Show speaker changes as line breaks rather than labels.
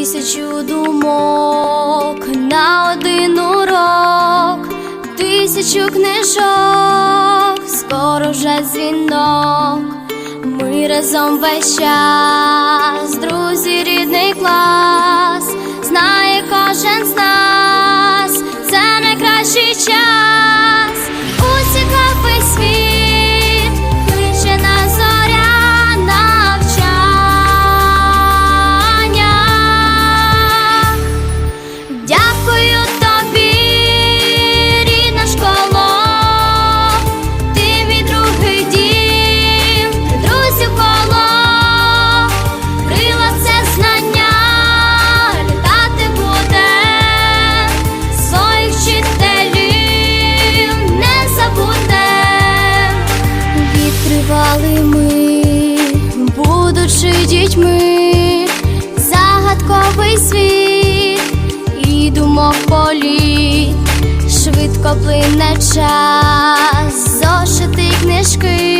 Тисячу думок на один урок, тисячу книжок, скоро вже дзвінок. Ми разом весь час, друзі, рідний клас, будучи дітьми, загадковий світ і думок політ, швидко плине час, зошити книжки,